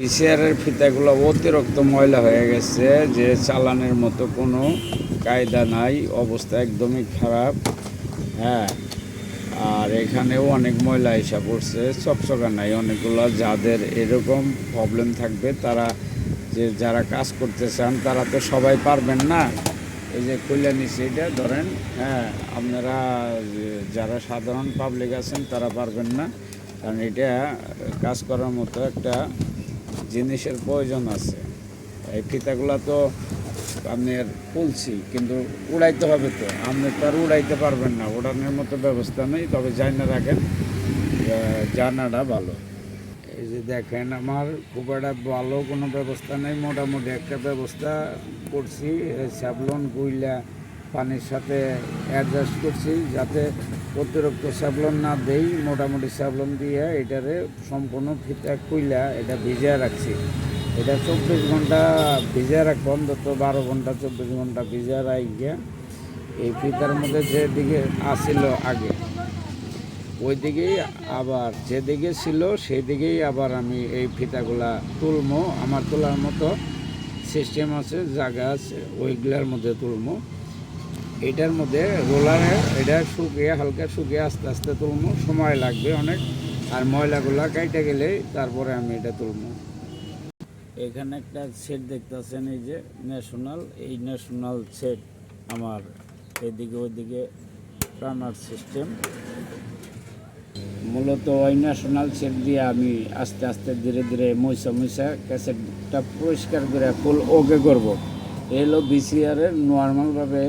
বিসিআরের ফিতাগুলো অতিরিক্ত ময়লা হয়ে গেছে, যে চালানের মতো কোনো কায়দা নাই, অবস্থা একদমই খারাপ। হ্যাঁ আর এখানেও অনেক ময়লা এসে পড়ছে, চকচকা নাই অনেকগুলো, যাদের এরকম প্রবলেম থাকবে, তারা যে যারা কাজ করতে চান, তারা তো সবাই পারবেন না। এই যে কল্যাণ নিচে এটা, ধরেন হ্যাঁ আপনারা যারা সাধারণ পাবলিক আছেন, তারা পারবেন না। কারণ এটা কাজ করার মতো একটা জিনিসের প্রয়োজন আছে। এই ফিতাগুলা তো আপনার খুলছি, কিন্তু উড়াইতে হবে তো। আপনি তো আর উড়াইতে পারবেন না, উড়ানোর মতো ব্যবস্থা নেই, তবে জানা রাখেন জানাটা ভালো। এই যে দেখেন, আমার খুব একটা ভালো কোনো ব্যবস্থা নেই, মোটামুটি একটা ব্যবস্থা করছি স্যাবলন গুইলা পানির সাথে অ্যাডজাস্ট করছি, যাতে অতিরিক্ত স্যাবলন না দেই, মোটামুটি স্যাবলন দিয়ে এটারে সম্পূর্ণ ফিতা কইলা এটা ভিজিয়ে রাখছি। এটা চব্বিশ ঘণ্টা ভিজিয়ে রাখব, অন্তত বারো ঘণ্টা, চব্বিশ ঘণ্টা ভিজিয়ে রাখিয়া এই ফিতার মধ্যে যেদিকে আসিল আগে ওই দিকেই আবার যেদিকে ছিল সেই দিকেই আবার আমি এই ফিতাগুলা তুলমো। আমার তোলার মতো সিস্টেম আছে, জায়গা আছে, ওইগুলার মধ্যে তুলমো। এটার মধ্যে রোলারে এটা শুকিয়ে, হালকা শুকিয়ে আস্তে আস্তে তুলমো সময় লাগবে অনেক। আর ময়লাগুলা কাইটে গেলে তারপরে আমি এটা তুলমো এখানে একটা সেট দেখতেছেন, এই যে ন্যাশনাল এই ন্যাশনাল সেট আমার এদিকে ওইদিকে টানার সিস্টেম মূলত ওই ন্যাশনাল সেট দিয়ে আমি আস্তে আস্তে ধীরে ধীরে মইসা মইসা ক্যাসেটটা পরিষ্কার করে ফুল ওকে করব। এই হলো বিসিআরের নর্মালভাবে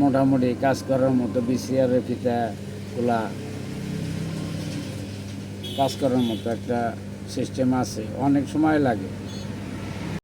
মোটামুটি কাজ করার মতো বিসিআরের ফিতাগুলা কাজ করার মতো একটা সিস্টেম আছে। অনেক সময় লাগে।